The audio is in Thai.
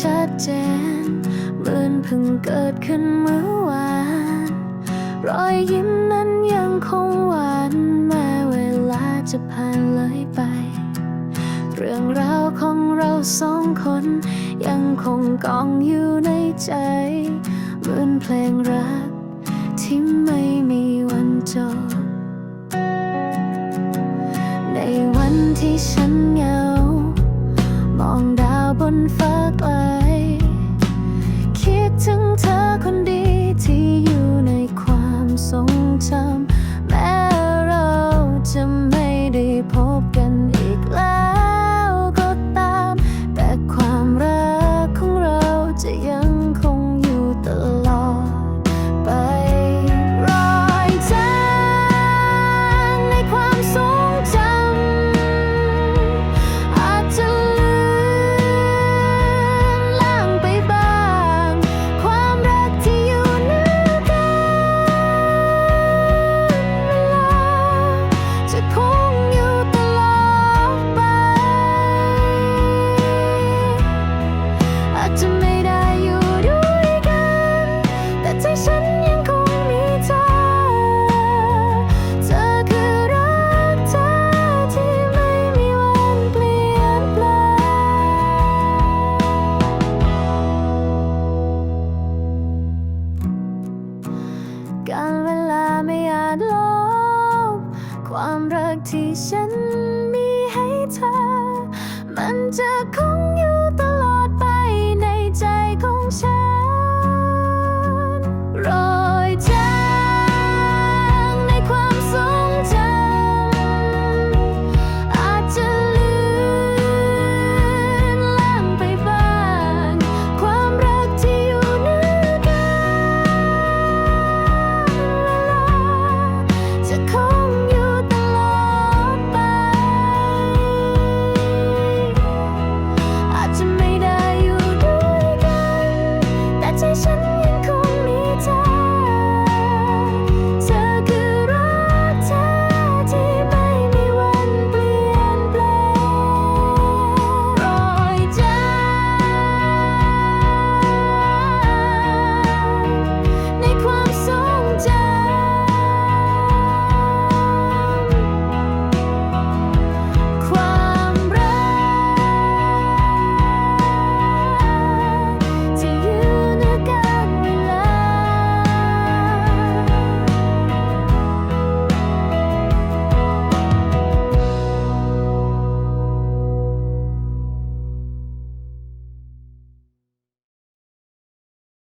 ชัดเจนเหมือนเพิ่งเกิดขึ้นเมื่อวาน รอยยิ้มนั้นยังคงหวานแม้เวลาจะผ่านเลยไป เรื่องราวของเราสองคน ยังคงกองอยู่ในใจ เหมือนเพลงรัก ที่ไม่มีวันจบ ในวันที่ฉันเหงา มองดาวบนฟ้าไกล คิดถึงเธอคนดีที่อยู่ในความทรงจำ ที่ฉันมีให้เธอ มันจะคง